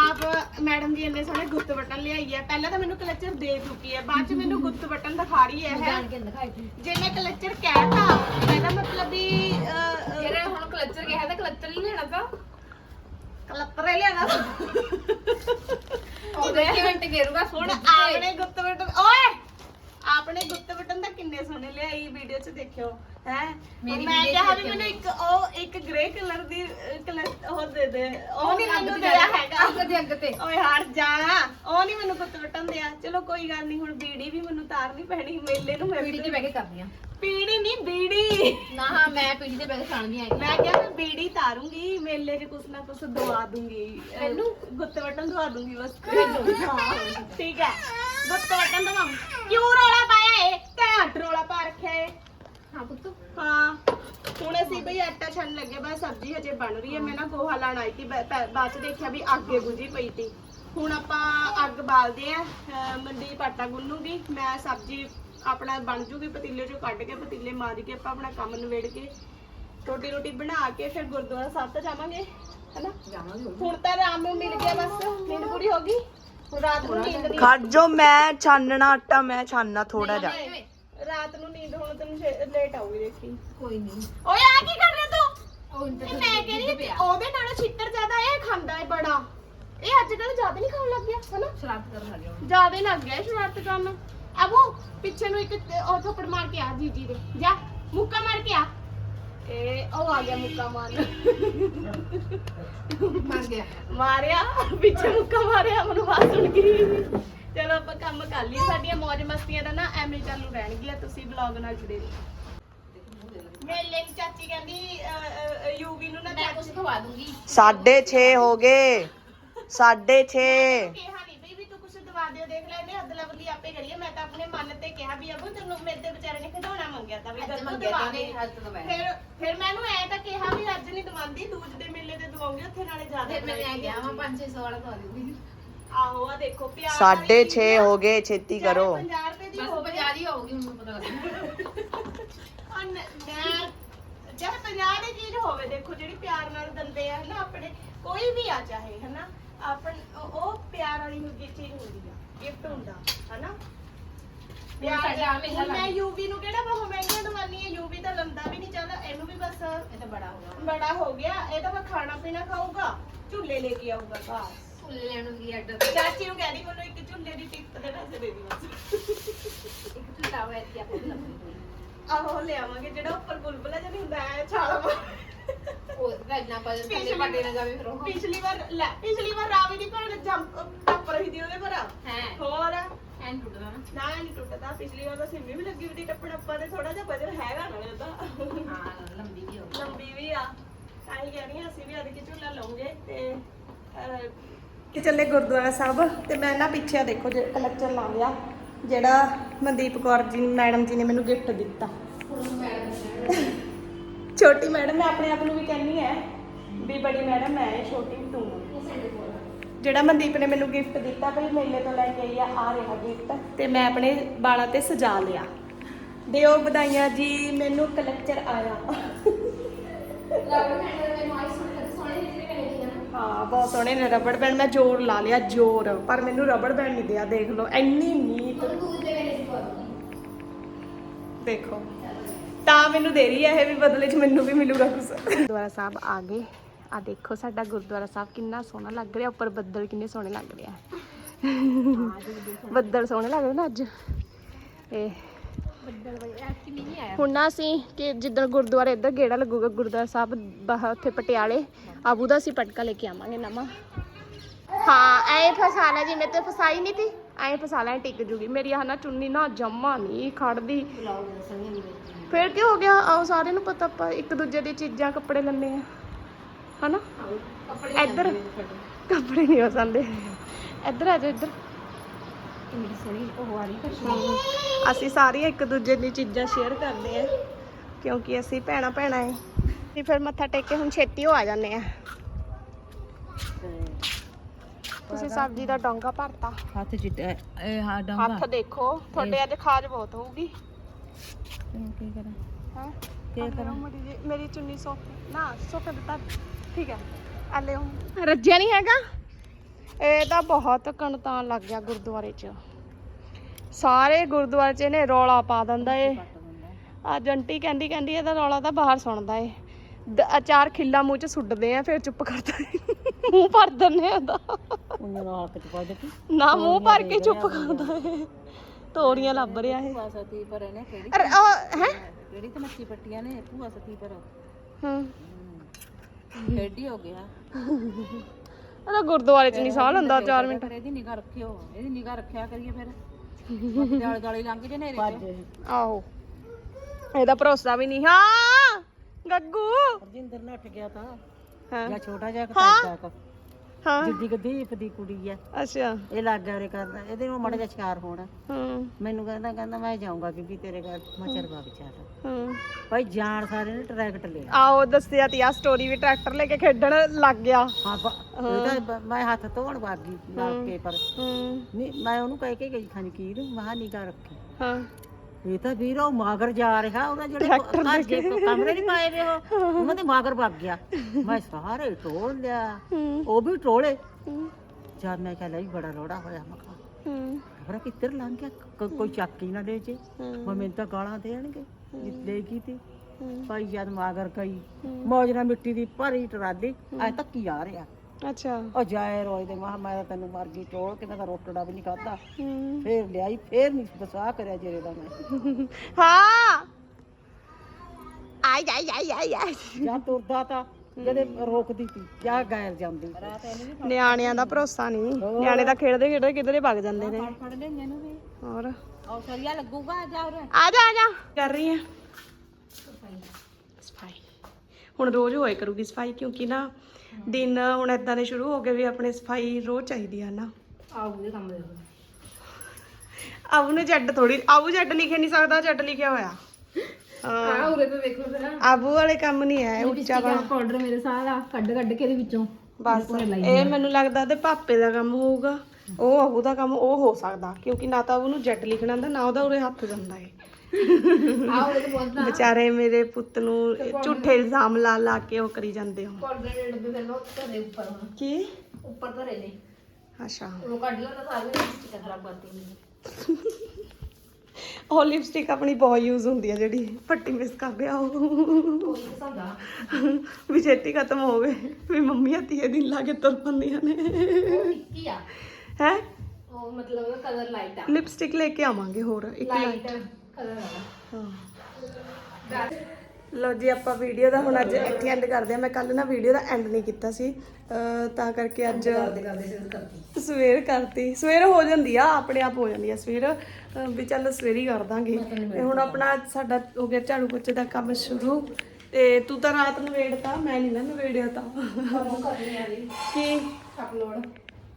ਆਪ ਮੈਡਮ ਜੀ ਇੰਨੇ ਸੋਹਣੇ ਗੁੱਤ ਬਟਨ ਲਿਆਈ ਹੈ ਪਹਿਲਾਂ ਤਾਂ ਮੈਨੂੰ ਕਲਚਰ ਦੇ ਚੁੱਕੀ ਹੈ ਬਾਅਦ ਚ ਮੈਨੂੰ ਗੁੱਤ ਬਟਨ ਦਿਖਾ ਰਹੀ ਹੈ। ਜਾਣ ਇਹ ਕੇ ਦਿਖਾਈ। ਤੀ ਜੇ ਮੈਂ ਕਲਚਰ ਕਹਿਤਾ ਇਹਦਾ ਮਤਲਬ ਵੀ ਜਿਹੜੇ ਹੁਣ ਕਲਚਰ ਕਿਹਾ ਤਾਂ ਕਲਚਰ ਹੀ ਲੈਣਾ ਤਾਂ। ਕਲੱਤਰ ਲਿਆਣਾ ਉਹ ਦੇਖੀ ਮਿੰਟ ਗੇਰੂਗਾ ਹੁਣ ਆਪਣੇ ਗੁੱਤ ਬਟਨ ਓਏ! ਆਪਣੇ ਗੁੱਤ ਬਟਨ ਤਾਂ ਕਿੰਨੇ ਸੋਹਣੇ ਲਿਆਈ ਵੀਡੀਓ 'ਚ ਦੇਖਿਓ। ਹੈ। ਮੇਰੀ ਮੈਂ video 'ਚ ਕਿਹਾ ਵੀ ਦੇਖਿਆ ਮੈਨੂੰ ਇੱਕ ਉਹ ਇੱਕ ਗ੍ਰੇ ਕਲਰ ਦੀ ਕਲਰ ਉਹ ਦੇ ਦੇ। ਉਹ ਨਹੀਂ ਮੈਨੂੰ ਦਿਆ ਹੈਗਾ। ਅੱਗ ਦੇ ਅੱਗ ਤੇ। ਓਏ ਹਟ ਜਾ। ਉਹ ਨਹੀਂ ਮੈਨੂੰ ਗੁੱਤ ਬਟਨ ਦਿਆ ਚਲੋ ਕੋਈ ਗੱਲ ਨਹੀਂ ਹੁਣ ਬੀੜੀ ਵੀ ਮੈਨੂੰ ਤਾਰਨੀ ਪੈਣੀ ਮੇਲੇ ਨੂੰ ਮੈਂ ਪੀੜੀ ਤੇ ਬਹਿ ਕੇ ਕਰਦੀ ਆ। ਪੀੜੀ ਨਹੀਂ ਬੀੜੀ। ਨਾ ਹਾਂ ਮੈਂ ਪੀੜੀ ਤੇ ਬਹਿ ਕੇ ਖਾਣੀ ਆਈ ਮੈਂ ਕਿਹਾ ਮੈਂ ਬੀੜੀ ਤਾਰੂੰਗੀ ਮੇਲੇ 'ਚ ਕੁਛ ਨਾ ਕੁਛ ਦਵਾ ਦੂੰਗੀ। ਮੈਨੂੰ? ਗੁੱਤ ਬਟਨ ਦਵਾ ਦੂੰਗੀ ਬਸ। ਹਾਂ, ਠੀਕ ਹੈ। ਗੁੱਤ ਬਟਨ ਦਵਾ। ਕਿਉਂ ਰੋਲਾ ਪਾਇਆ ਏ? ਤੇ ਹੱਟ ਰੋਲਾ ਪਾ ਰੱਖਿਆ ਏ। ਹਾਂ ਪੁੱਤ। ਹਾਂ। ਹੁਣ ਅਸੀਂ ਬਈ ਆਟਾ ਛਣ ਲੱਗੇ ਬਸ ਸਬਜ਼ੀ ਹਜੇ ਬਣ ਰਹੀ ਹੈ। ਮੈਂ ਨਾ ਗੋਹਾ ਲਾਣ ਆਈ ਸੀ ਬਾ- ਬਾ- ਬਾਅਦ ਚ ਦੇਖਿਆ ਵੀ ਅੱਗੇ ਬੁਝੀ ਪਈ ਸੀ। ਹੁਣ ਆਪਾਂ ਅੱਗ ਬਾਲਦੇ ਆ ਅਹ ਮਨਦੀਪ ਆਟਾ ਗੁੰਨੂਗੀ ਮੈਂ ਸਬਜ਼ੀ ਆਪਣਾ ਬਣ ਜੂਗੀ ਪਤੀਲੇ ਚੋਂ ਕੱਢ ਕੇ ਪਤੀਲੇ ਮਾਰ ਕੇ ਆਪਾਂ ਆਪਣਾ ਕੰਮ ਨਿਬੇੜ ਕੇ ਰੋਟੀ ਰੋਟੀ ਬਣਾ ਕੇ ਫਿਰ ਗੁਰਦੁਆਰਾ ਸਾਹਿਬ ਤੋਂ ਜਾਵਾਂਗੇ ਹੈਨਾ? ਜਾਵਾਂਗੇ। ਹੁਣ। ਤਾਂ ਆਰਾਮ ਨੂੰ ਮਿਲ ਗਿਆ ਬਸ ਨੀਂਦ ਪੂਰੀ ਹੋ ਗਈ? ਹੁਣ ਰਾਤ ਨੂੰ ਨੀਂਦ ਨਹੀਂ ਖੜ ਜੋ ਮੈਂ ਛਾਨਣਾ ਆਟਾ ਮੈਂ ਛਾਨਣਾ ਥੋੜਾ ਜਿਹਾ। ਰਾਤ ਨੂੰ ਨੀਂਦ ਹੁਣ ਤੈਨੂੰ ਲੇਟ ਆਊਗੀ ਦੇਖੀ। ਕੋਈ ਨਹੀਂ ਓਏ ਆ ਕੀ ਕਰ ਰਿਹਾ ਤੂੰ? ਉਹ ਇੰਟਰ ਇਹ ਮੈਂ ਕਹਿੰਦੀ ਹਾਂ, ਉਹਦੇ ਨਾਲ ਛਿੱਤਰ ਜ਼ਿਆਦਾ ਇਹ ਖਾਂਦਾ ਹੈ ਬੜਾ। ਇਹ ਅੱਜ ਕੱਲ ਜ਼ਿਆਦਾ ਨਹੀਂ ਖਾਣ ਲੱਗ ਗਿਆ ਹਨਾ? ਸ਼ਰਾਬ ਕਰਨ ਲੱਗੇ ਹੁਣ। ਜ਼ਿਆਦਾ ਹੀ ਲੱਗ ਗਿਆ ਇਹ ਸ਼ਰਾਰਤ ਕਰਨ ਅਬੂ ਪਿੱਛੇ ਨੂੰ ਇੱਕ ਤੇ- ਉਹ ਥੱਪੜ ਮਾਰ ਕੇ ਆ ਜੀਜੀ ਦੇ। ਜਾ ਮੁੱਕਾ ਮਾਰ ਕੇ ਆ। ਇਹ ਉਹ ਆ ਗਿਆ ਮੁੱਕਾ ਮਾਰ। ਮਰ ਗਿਆ। ਮਾਰਿਆ ਪਿੱਛੇ ਮੁੱਕਾ ਮਾਰਿਆ ਮੈਨੂੰ ਬਾਤ ਸੁਣ ਗਈ ਚਲੋ ਆਪਾਂ ਕੰਮ ਕਰ ਲਈਏ। ਸਾਡੀਆਂ ਮौज ਮਸਤੀਆਂ ਦਾ ਨਾ ਐਵੇਂ ਚਾਲੂ ਰਹਿਣਗੀਆਂ ਤੁਸੀਂ ਵਲੌਗ ਨਾਲ ਜੁੜੇ ਰਹੋ। ਮੇਲੇ ਦੀ ਚਾਚੀ ਕਹਿੰਦੀ ਯੂਵੀ ਨੂੰ ਨਾ ਮੈਂ ਕੁਝ ਖਵਾ ਦੂੰਗੀ। 6:30 ਹੋ ਗਏ। 6:30 ਕਿਹਾ ਨਹੀਂ ਬਈ ਵੀ ਤੂੰ ਕੁਛ ਦਵਾ ਦਿਓ ਦੇਖ ਲੈ ਇਹਨੇ ਅਦਲਾ ਬਦਲੀ ਆਪੇ ਕਰੀਏ ਮੈਂ ਤਾਂ ਆਪਣੇ ਮਨ ਤੇ ਕਿਹਾ ਵੀ ਅਬੂ ਤੈਨੂੰ ਮੇਰੇ ਤੇ ਵਿਚਾਰੇ ਨੇ ਖਿਡੌਣਾ ਮੰਗਿਆ ਤਾਂ ਵੀ ਅੱਜ ਗੱਗੂ ਮੰਗਿਆ ਦਵਾ ਤਾਂ ਦੇ। ਨਹੀਂ, ਅੱਜ ਤਾਂ ਦਵਾਇਆ। ਫਿਰ ਫਿਰ ਮੈਨੂੰ ਐ ਤਾਂ ਕਿਹਾ ਵੀ ਅੱਜ ਨਹੀਂ ਦਵਾਉਂਦੀ ਦੂਜ ਦੇ ਮੇਲੇ ਤੇ ਦਵਾਉਂਗੀ ਉੱਥੇ ਨਾਲੇ ਜ਼ਿਆਦਾ ਫਿਰ ਮੈਂ ਐ ਗਿਆ ਮੈਂ 5-600 ਵਾਲਾ ਖਵਾ ਦੂੰਗੀ। ਆਹੋ ਆ ਦੇਖੋ ਪਿਆਰ 6:30 ਹੋ ਗਏ ਛੇਤੀ ਕਰੋ। 50 ਰੁਪਏ ਦੀ ਬਸ ਹੋਵੇ 50 ਹੀ ਹੋਊਗੀ ਹੁਣ ਪਤਾ ਲੱਗਾ ਔਰ ਨ- ਮੈਂ ਜਦ 50 ਦੀ ਚੀਜ਼ ਹੋਵੇ ਦੇਖੋ ਜਿਹੜੀ ਪਿਆਰ ਨਾਲ ਦਿੰਦੇ ਆ ਨਾ ਆਪਣੇ ਕੋਈ ਵੀ ਆ ਚਾਹੇ ਹਨਾ ਆਪਣ ਉਹ ਪਿਆਰ ਵਾਲੀ ਹੁੰਦੀ ਚੀਜ਼ ਹੁੰਦੀ ਆ ਗਿਫਟ ਹੁੰਦਾ ਹਨਾ। ਸਾਡਾ ਹੁਣ ਮੈਂ ਯੂਵੀ ਨੂੰ ਕਿਹੜਾ ਬਹੁਤ ਮਹਿੰਗਾ ਦਵਾਨੀ ਹੈ ਯੂਵੀ ਤਾਂ ਲੰਦਾ ਵੀ ਨਹੀਂ ਚੱਲਦਾ ਇਹਨੂੰ ਵੀ ਬਸ ਇਹ ਤਾਂ ਬੜਾ ਹੋ ਗਿਆ। ਬੜਾ ਹੋ ਗਿਆ ਇਹ ਤਾਂ ਬਸ ਖਾਣਾ ਪੀਣਾ ਖਾਊਗਾ ਝੁੱਲੇ ਲੈ ਕੇ ਆਊਗਾ ਬਸ। ਫੁੱਲ ਲੈਣ ਨੂੰ ਕੀ ਆਰਡਰ ਚਾਚੀ ਨੂੰ ਕਹਿੰਦੀ ਮੈਨੂੰ ਇੱਕ ਝੁੱਲੇ ਦੀ ਟਿਕਟ ਦੇ ਪੈਸੇ ਦੇ ਦੀ ਬਸ ਇੱਕ ਝੂਟਾ ਹੋਇਆ ਇੱਥੇ ਆਪਾਂ ਨੂੰ ਲੱਭਣੀ ਆਹੋ ਲਿਆਵਾਂਗੇ ਜਿਹੜਾ ਉੱਪਰ ਬੁਲਬੁਲਾ ਜਿਹਾ ਨਹੀਂ ਹੁੰਦਾ ਹੈ ਛਾਲਾ ਮਾਰ ਉਹ ਰਜਨਾ ਪਾ ਥੱਲੇ ਪੱਟੇ ਨਾ ਜਾਵੇ ਫਿਰ ਉਹ ਪਿਛਲੀ ਵਾਰ ਲੈ ਪਿਛਲੀ ਵਾਰ ਰਾਵੀ ਦੀ ਭੈਣ ਜੰਪ ਟੱਪ ਰਹੀ ਸੀ ਉਹਦੇ ਪਰ। ਹੈ। ਹੋਰ? ਐਨ ਟੁੱਟਦਾ ਨਾ। ਨਾ ਨਹੀਂ ਟੁੱਟਦਾ। ਪਿਛਲੀ ਵਾਰ ਤਾਂ ਸਿੰਮੀ ਵੀ ਲੱਗੀ ਵੀ ਟੱਪੜ ਟੱਪਾ ਤੇ ਥੋੜਾ ਜਿਹਾ ਵਜਨ ਹੈਗਾ ਨਾ ਹਾਂ ਲੰਬੀ ਵੀ ਹੋ ਲੰਬੀ ਵੀ ਆ। ਤਾਂ ਹੀ ਅਸੀਂ ਵੀ ਅੱਜ ਕਿ ਝੂਲਾ ਲਾਉਂਗੇ ਤੇ ਅਹ, ਕਿ ਚੱਲੇ ਗੁਰਦੁਆਰਾ ਸਾਹਿਬ ਤੇ ਮੈਂ ਨਾ ਪਿੱਛੇ ਦੇਖੋ ਜੇ ਕਲੈਕਚਰ ਲਾ ਲਿਆ, ਜਿਹੜਾ ਮਨਦੀਪ ਕੌਰ ਜੀ, ਮੈਡਮ ਜੀ ਨੇ ਮੈਨੂੰ ਗਿਫਟ ਦਿੱਤਾ। ਛੋਟੀ ਮੈਡਮ, ਮੈਂ ਆਪਣੇ ਆਪ ਨੂੰ ਵੀ ਕਹਿੰਨੀ ਹੈ ਵੀ ਬੜੀ ਮੈਡਮ ਹੈ ਛੋਟੀ ਤੂੰ ਜਿਹੜਾ ਮਨਦੀਪ ਨੇ ਮੈਨੂੰ ਗਿਫਟ ਦਿੱਤਾ ਭਈ ਮੇਲੇ ਤੋਂ ਲੈ ਕੇ ਆਈ ਆ ਆ ਰਿਹਾ ਗਿਫਟ ਤੇ ਮੈਂ ਆਪਣੇ ਬਾਲਾਂ ਤੇ ਸਜਾ ਲਿਆ। ਦਿਓ ਵਧਾਈਆਂ ਜੀ, ਮੈਨੂੰ ਕਲੈਕਚਰ ਆਇਆ ਰਬੜ ਹੈਂਡਲ ਮੈਨੂੰ ਆਈ ਸੋਹਣੇ ਸੋਹਣੇ ਜਿਹੇ ਕਹੇ ਸੀ ਨਾ ਹਾਂ ਬਹੁਤ ਸੋਹਣੇ ਨੇ ਰਬੜ ਬੈਂਡ। ਮੈਂ ਜ਼ੋਰ ਲਾ ਲਿਆ ਜ਼ੋਰ। ਪਰ ਮੈਨੂੰ ਰਬੜ ਬੈਂਡ ਨਹੀਂ ਦਿਆ ਦੇਖ ਲਓ ਇੰਨੀ ਬਹੁਤ ਦੇਖੋ ਤਾਂ ਮੈਨੂੰ ਦੇ ਰਹੀ ਹੈ ਇਹ ਵੀ ਬਦਲੇ 'ਚ ਮੈਨੂੰ ਵੀ ਮਿਲੂਗਾ ਕੁਝ ਗੁਰਦੁਆਰਾ ਸਾਹਿਬ ਆ ਗਏ। ਆ ਦੇਖੋ ਸਾਡਾ ਗੁਰਦੁਆਰਾ ਸਾਹਿਬ ਕਿੰਨਾ ਸੋਹਣਾ ਲੱਗ ਰਿਹਾ ਉੱਪਰ ਬੱਦਲ ਕਿੰਨੇ ਸੋਹਣੇ ਲੱਗ ਰਿਹਾ ਬੱਦਲ ਸੋਹਣੇ ਲੱਗ ਰਹੇ ਨਾ ਅੱਜ। ਤੇ ਬੱਦਲ ਵਜੇ ਐਕਚੁਅਲੀ ਨਹੀਂ ਆਇਆ? ਹੁਣ ਨਾ ਅਸੀਂ ਕਿ ਜਿੱਦਣ ਗੁਰਦੁਆਰੇ ਇੱਧਰ ਗੇੜਾ ਲੱਗੂਗਾ ਗੁਰਦੁਆਰਾ ਸਾਹਿਬ ਬਾਹਰ ਉੱਥੇ ਪਟਿਆਲੇ ਆਬੂ ਦਾ ਅਸੀਂ ਪਟਕਾ ਲੈ ਕੇ ਆਵਾਂਗੇ ਨਵਾਂ। ਹਾਂ ਐ ਫਸਾ ਲੈ ਜਿਵੇਂ ਤੇ ਫਸਾਈ ਨਹੀਂ ਤੀ। ਐ ਫਸਾ ਲੈ ਟਿਕ ਜੂਗੀ। ਮੇਰੀ ਆਹ ਨਾ ਚੁੰਨੀ ਨਾ ਜਮਾ ਨਹੀਂ ਖੜਦੀ। ਫਿਰ ਕੀ ਹੋ ਗਿਆ? ਆਓ ਸਾਰਿਆਂ ਨੂੰ ਪਤਾ ਆਪਾਂ ਇੱਕ ਦੂਜੇ ਦੀ ਚੀਜ਼ਾਂ ਕੱਪੜੇ ਲੈਂਦੇ ਆ ਹਨਾ? ਕੱਪੜੇ ਇੱਧਰ ਕੱਪੜੇ ਨਹੀਂ ਪਸੰਦ ਇੱਧਰ ਆ ਜਾ ਇੱਧਰ। ਸੋਹਣੀ ਉਹ ਕਸ਼ਮੀਰ ਅਸੀਂ ਸਾਰੀਆਂ ਇੱਕ ਦੂਜੇ ਦੀ ਚੀਜ਼ਾਂ ਸ਼ੇਅਰ ਕਰਦੇ ਆ ਕਿਉਂਕਿ ਅਸੀਂ ਭੈਣਾ ਭੈਣਾ ਏ। ਤੇ ਫਿਰ ਮੱਥਾ ਟੇਕ ਕੇ ਹੁਣ ਛੇਤੀ ਹੋ ਆ ਜਾਂਦੇ ਆ। ਤੁਸੀਂ ਸਬਜ਼ੀ ਦਾ ਡੋਂਗਾ ਭਰਤਾ। ਹੱਥ ਚਿੱਟਾ ਇਹ ਹਾਂ ਹੱਥ ਦੇਖੋ ਤੁਹਾਡੇ ਅੱਜ ਖਾਜ ਬਹੁਤ ਹੋਊਗੀ। ਕੀ ਕਰਾਂ? ਹੈ? ਕੀ ਕਰਾਂ? ਮੇਰੀ ਚੁੰਨੀ ਸੋ ਨਾ ਸੋਫੇ ਦਿੱਤਾ ਠੀਕ ਹੈ ਆ ਲਿਓ। ਰੱਜਿਆ ਨਹੀਂ ਹੈਗਾ? ਇਹ ਤਾਂ ਬਹੁਤ ਕਣਤਾਨ ਲੱਗ ਗਿਆ ਗੁਰਦੁਆਰੇ 'ਚ। ਸਾਰੇ ਗੁਰਦੁਆਰੇ 'ਚ ਇਹਨੇ ਰੌਲਾ ਪਾ ਦਿੰਦਾ ਏ। ਅੱਜ ਆਂਟੀ ਕਹਿੰਦੀ ਕਹਿੰਦੀ ਇਹਦਾ ਰੌਲਾ ਤਾਂ ਬਾਹਰ ਸੁਣਦਾ ਏ। ਅਚਾਰ ਖਿੱਲਾ ਮੂੰਹ 'ਚ ਸੁੱਟਦੇ ਆ ਫਿਰ ਚੁੱਪ ਕਰਦਾ ਏ। ਮੂੰਹ ਭਰ ਆ ਉਹਦਾ। ਉਹਨਾਂ ਨੂੰ ਹਲਕ ਚ ਪਾ ਦਿੱਤੀ। ਨਾ ਮੂੰਹ ਭਰ ਕੇ ਚੁੱਪ ਕਰਦਾ ਏ। ਤੋਰੀਆਂ ਲੱਭ ਰਿਹਾ ਏ। ਭੂਆ ਸਤੀ ਪਰ ਇਹਨੇ ਕਿਹੜੀ ਅਰੇ ਉਹ ਹੈ? ਕਿਹੜੀ ਤੇ ਮੱਛੀ ਪੱਟੀਆਂ ਨੇ ਭੂਆ ਸਤੀ ਪਰ। ਹਾਂ। ਖੇਡੀ ਹੋ ਗਿਆ। ਉਹਦਾ ਗੁਰਦੁਆਰੇ 'ਚ ਨਹੀਂ ਸਾਹ ਲੈਂਦਾ 4 ਮਿੰਟ। ਫਿਰ ਇਹਦੀ ਨਿਗਾਹ ਰੱਖਿਓ ਇਹਦੀ ਨਿਗਾਹ ਰੱਖਿਆ ਕਰੀਏ ਫਿਰ। ਦਾਲ ਦਾਲੀ ਲੰਘ ਜੇ ਨੇਰੇ ਤੇ। ਆਹੋ। ਇਹਦਾ ਭਰੋਸਾ ਵੀ ਨਹੀਂ। ਹਾਂ! ਗੱਗੂ! ਰਜਿੰਦਰ ਨੱਠ ਗਿਆ ਤਾਂ। ਹਾਂ। ਜਾਂ ਛੋਟਾ ਜਿਹਾ। ਕਟਾਕਾ ਹਾਂ। ਜਿੱਦੀ ਗਦੀਪ ਦੀ ਕੁੜੀ ਆ। ਅੱਛਾ। ਇਹ ਲੱਗ ਗਿਆ ਉਰੇ ਕਰਦਾ। ਇਹਦੇ ਨੂੰ ਮੜਾ ਜਿਹਾ ਸ਼ਿਕਾਰ ਹੋਣਾ। ਹਾਂ। ਮੈਨੂੰ ਕਹਿੰਦਾ ਕਹਿੰਦਾ ਮੈਂ ਜਾਊਂਗਾ ਬੀਬੀ ਤੇਰੇ ਘਰ। ਮਚਰ ਬਾਗ ਚੱਲ ਹਾਂ। ਭਾਈ ਜਾਣ ਸਾਰੇ ਨੇ ਟਰੈਕਟ ਲਿਆ। ਆਓ ਦੱਸਿਆ ਤੀ ਆ ਸਟੋਰੀ ਵੀ ਟਰੈਕਟਰ ਲੈ ਕੇ ਖੇਡਣ ਲੱਗ ਗਿਆ। ਹਾਂ ਬ- ਮੈਂ ਹੱਥ ਧੋਣ ਵਾਗੀ ਲਾ ਕੇ ਪਰ ਹਾਂ। ਨਹੀਂ ਮੈਂ ਉਹਨੂੰ ਕਹਿ ਕੇ ਗਈ ਖਾਂ ਕੀ ਨੂੰ ਮਹਾ ਨਿਗਾ ਰੱਖੀ। ਹਾਂ। ਇਹ ਤਾਂ ਵੀਰ ਉਹ ਮਾਗਰ ਜਾ ਰਿਹਾ ਉਹਦਾ ਜਿਹੜੇ ਟਰੈਕਟਰ ਘਰ ਦੇ ਕਮਰੇ ਨਹੀਂ ਪਾਏ ਵੇ ਉਹ ਉਹਨਾਂ ਦੇ ਮਾਗਰ ਵਗ ਗਿਆ। ਮੈਂ ਸਾਰੇ ਟੋਲ ਲਿਆ ਹੂੰ, ਉਹ ਵੀ ਟੋਲੇ। ਹੂੰ, ਜਦ ਮੈਂ ਕਿਹਾ ਲੈ ਵੀ ਬੜਾ ਲੋੜਾ ਹੋਇਆ ਮਖਾ ਹੂੰ, ਖਬਰ ਕਿੱਧਰ ਲੰਘ ਗਿਆ? ਕ- ਕੋਈ ਚੱਕ ਹੀ ਨਾ ਲੈ ਜੇ। ਹੂੰ, ਮੈਂ ਮੈਨੂੰ ਤਾਂ ਗਾਲਾਂ ਦੇਣਗੇ ਜਿੱਲੇ ਕੀ ਤੇ। ਹੂੰ। ਭਾਈ ਜਦ ਮਾਗਰ ਗਈ ਮੌਜ ਨਾਲ ਮਿੱਟੀ ਦੀ ਭਰੀ ਟਰਾਲੀ ਐ ਧੱਕੀ ਆ ਰਿਹਾ। ਅੱਛਾ। ਉਹ ਜਾਏ ਰੋਜ਼ ਦੇ ਮਹਾ ਮੈਂ ਤਾਂ ਤੈਨੂੰ ਮਰ ਗਈ ਟੋਲ ਕੇ ਮੈਂ ਤਾਂ ਰੋਟੜਾ ਵੀ ਨਹੀਂ ਖਾਦਾ। ਫੇਰ ਲਿਆਈ ਫੇਰ ਨਹੀਂ ਬਸਾ ਕਰਿਆ ਜਿਹੜੇ ਦਾ ਮੈਂ। ਹਾਂ। ਆਈ ਆਈ ਆਈ ਆਈ ਆਈ। ਜਾਂ ਤੁਰਦਾ ਤਾਂ ਜਦੇ ਰੋਕਦੀ ਤੀ ਜਾਂ ਗੈਰ ਜਾਂਦੀ ਨਿਆਣਿਆਂ ਦਾ ਭਰੋਸਾ ਨਹੀਂ। ਨਿਆਣੇ ਤਾਂ ਖੇਡਦੇ ਖੇਡਦੇ ਕਿਧਰੇ ਭੱਗ ਜਾਂਦੇ ਨੇ। ਫੜ ਲੈਂਦੇ ਨੂੰ ਵੀ ਹੋਰ। ਉਹ ਸਰੀਆ ਲੱਗੂਗਾ ਜਾ ਉਰੇ। ਆ ਜਾ ਆ ਜਾ। ਕਰ ਰਹੀ ਆ। ਸਫ਼ਾਈ। ਹੁਣ ਰੋਜ਼ ਹੋਏ ਕਰੂਗੀ ਸਫ਼ਾਈ ਕਿਉਂਕਿ ਨਾ ਦਿਨ ਹੁਣ ਇਦਾਂ ਦੇ ਸ਼ੁਰੂ ਹੋ ਗਏ ਵੀ ਆਪਣੇ ਸਫ਼ਾਈ ਰੋਜ਼ ਚਾਹੀਦੀ ਆ ਨਾ। ਆਉ ਦੇ ਕੰਮ ਦੇ ਆਬੂ ਨੇ ਜੱਡ ਥੋੜੀ ਆਬੂ ਜੱਡ ਲਿਖੇ ਨਹੀਂ ਸਕਦਾ ਜੱਡ ਲਿਖਿਆ ਹੋਇਆ। ਹਾਂ। ਉਰੇ ਤੇ ਵੇਖੋ ਫਿਰ ਆਬੂ ਵਾਲੇ ਕੰਮ ਨਹੀਂ ਹੈ ਉੱਚਾ ਬਣ ਪਾਊਡਰ ਮੇਰੇ ਸਾਰਾ ਕੱਢ ਕੱਢ ਕੇ ਇਹਦੇ ਵਿੱਚੋਂ ਬਸ ਇਹ ਮੈਨੂੰ ਲੱਗਦਾ ਤੇ ਪਾਪੇ ਦਾ ਕੰਮ ਹੋਊਗਾ। ਉਹ ਆਬੂ ਦਾ ਕੰਮ ਉਹ ਹੋ ਸਕਦਾ ਕਿਉਂਕਿ ਨਾ ਤਾਂ ਉਹਨੂੰ ਜੱਟ ਲਿਖਣਾ ਆਉਂਦਾ ਨਾ ਉਹਦਾ ਉਰੇ ਹੱਥ ਜਾਂਦਾ ਏ। ਆ ਉਰੇ ਤੇ ਪਹੁੰਚਦਾ ਵਿਚਾਰੇ ਮੇਰੇ ਪੁੱਤ ਨੂੰ ਝੂਠੇ ਇਲਜ਼ਾਮ ਲਾ ਲਾ ਕੇ ਉਹ ਕਰੀ ਜਾਂਦੇ ਹੋ ਪਾਊਡਰ ਦੇ ਫਿਰ ਉਹ ਧਰੇ ਉੱਪਰ ਹੁਣ। ਕੀ? ਉੱਪਰ ਧਰੇ ਨੇ। ਅੱਛਾ। ਉਹ ਕੱਢ ਲਓ ਤਾਂ ਸਾਰੇ ਚੀਜ਼ਾਂ ਖਰਾਬ ਕਰਤੀ ਨੇ। ਉਹ ਲਿਪਸਟਿਕ ਆਪਣੀ ਬਹੁਤ ਯੂਜ਼ ਹੁੰਦੀ ਹੈ ਜਿਹੜੀ ਪੱਟੀ ਮਿਸ ਕਰ ਗਿਆ ਉਹ। ਕੋਈ ਪਸੰਦ ਆ ਵੀ ਛੇਤੀ ਖਤਮ ਹੋ ਗਏ। ਵੀ ਮੰਮੀ ਹੱਥੀ ਇਹ ਦਿਨ ਲਾ ਕੇ ਤੁਰ ਪੰਦੀਆਂ ਨੇ। ਹੈ? ਉਹ ਮਤਲਬ ਕਲਰ ਲਾਈਟ ਆ। ਲਿਪਸਟਿਕ ਲੈ ਕੇ ਆਵਾਂਗੇ ਹੋਰ ਇੱਕ ਲਾਈਟ ਲੋ ਜੀ ਆਪਾਂ ਵੀਡੀਓ ਦਾ ਹੁਣ ਅੱਜ ਇੱਥੇ ਐਂਡ ਕਰਦੇ ਆ ਮੈਂ ਕੱਲ ਨਾ ਵੀਡੀਓ ਦਾ ਐਂਡ ਨਹੀਂ ਕੀਤਾ ਸੀ। ਅਹ ਤਾਂ ਕਰਕੇ ਅੱਜ ਸਵੇਰ ਕਰਤੀ। ਸਵੇਰ ਹੋ ਜਾਂਦੀ ਆ ਆਪਣੇ ਆਪ ਹੋ ਜਾਂਦੀ ਆ ਸਵੇਰ। ਅਹ ਵੀ ਚੱਲ ਸਵੇਰ ਹੀ ਕਰ ਦਾਂਗੇ। ਤੇ ਹੁਣ ਆਪਣਾ ਸਾਡਾ ਹੋ ਗਿਆ ਝਾੜੂ ਪੋਚੇ ਦਾ ਕੰਮ ਸ਼ੁਰੂ। ਤੇ ਤੂੰ ਤਾਂ ਰਾਤ ਨੂੰ ਵੇੜਤਾ ਮੈਂ ਨਹੀਂ ਨਾ ਨਵੇੜਿਆ ਤਾਂ। ਕੀ? ਅਪਲੋਡ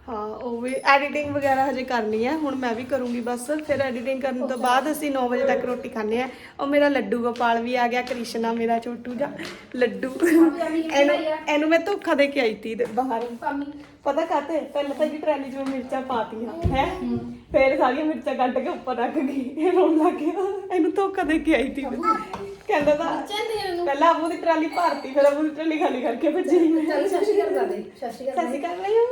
ਹਾਂ ਉਹ ਵੀ ਐਡੀਟਿੰਗ ਵਗੈਰਾ ਹਜੇ ਕਰਨੀ ਹੈ ਹੁਣ ਮੈਂ ਵੀ ਕਰੂੰਗੀ ਬਸ। ਫਿਰ ਐਡੀਟਿੰਗ ਕਰਨ ਤੋਂ ਬਾਅਦ ਅਸੀਂ 9 ਵਜੇ ਤੱਕ ਰੋਟੀ ਖਾਣੇ ਆ। ਉਹ ਮੇਰਾ ਲੱਡੂ ਗੋਪਾਲ ਵੀ ਆ ਗਿਆ ਕ੍ਰਿਸ਼ਨਾ ਮੇਰਾ ਛੋਟੂ ਜਾ ਲੱਡੂ। ਇਹਨੂੰ ਇਹਨੂੰ ਮੈਂ ਧੋਖਾ ਦੇ ਕੇ ਆਈ ਤੀ ਦੇ- ਬਾਹਰ। ਪਤਾ ਕਾਤੇ ਪਹਿਲਾਂ ਤਾਂ ਇਹਦੀ ਟਰਾਲੀ 'ਚ ਮੈਂ ਮਿਰਚਾਂ ਪਾਤੀਆਂ ਹੈ? ਫਿਰ ਸਾਰੀਆਂ ਮਿਰਚਾਂ ਕੱਢ ਕੇ ਉੱਪਰ ਰੱਖ ਗਈ ਇਹ ਰੋਣ ਲੱਗ ਗਿਆ। ਇਹਨੂੰ ਧੋਖਾ ਦੇ ਕੇ ਆਈ ਤੀ। ਕਹਿੰਦਾ ਤਾਂ ਪਹਿਲਾਂ ਅਬੂ ਦੀ ਟਰਾਲੀ ਭਰਤੀ ਫਿਰ ਅਬੂ ਦੀ ਟਰਾਲੀ ਖਾਲੀ ਕਰਕੇ ਭੱਜੀ। ਚੱਲ ਸ਼ਸ਼ੀ ਕਰ ਦੇ ਸ਼ਸ਼ੀ ਕਰ ਅਕਾਲ। ਭਾਈਓ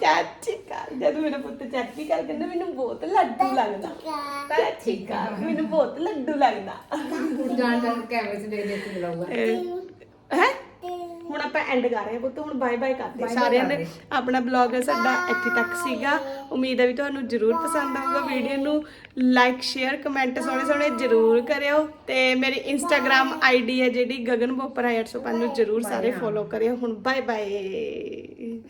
ਚਾਚੀ ਜਦ ਮੇਰਾ ਪੁੱਤ ਚਾਚੀ ਕਰ ਕਹਿੰਦਾ ਮੈਨੂੰ ਬਹੁਤ ਲੱਡੂ ਲੱਗਦਾ। ਚਾਚੀ ਕਰ ਮੈਨੂੰ ਬਹੁਤ ਲੱਡੂ ਲੱਗਦਾ। ਜਾਣ ਜਾਣ ਕੈਮਰੇ 'ਚ ਦੇਖ ਦੇਖ ਕੇ ਬੁਲਾਊਗਾ। ਹੈ? ਹੁਣ ਆਪਾਂ ਐਂਡ ਕਰ ਰਹੇ ਹਾਂ ਪੁੱਤ। ਹੁਣ ਬਾਏ ਬਾਏ ਕਰਦੇ ਹਾਂ। ਸਾਰਿਆਂ ਨੇ ਆਪਣਾ ਬਲੌਗ ਸਾਡਾ ਇੱਥੇ ਤੱਕ ਸੀਗਾ। ਉਮੀਦ ਹੈ ਵੀ ਤੁਹਾਨੂੰ ਜਰੂਰ ਪਸੰਦ ਆਊਗਾ ਵੀਡੀਓ ਨੂੰ। ਲਾਈਕ ਸ਼ੇਅਰ ਕਮੈਂਟ ਸੋਹਣੇ ਸੋਹਣੇ ਜਰੂਰ ਕਰਿਓ। ਤੇ ਮੇਰੀ ਇੰਸਟਾਗ੍ਰam ਆਈਡੀ ਹੈ ਜਿਹੜੀ ਗਗਨ ਬੋਪਰਾ 805 ਨੂੰ ਜਰੂਰ ਸਾਰੇ ਫੋਲੋ ਕਰਿਓ। ਹੁਣ ਬਾਏ ਬਾਏ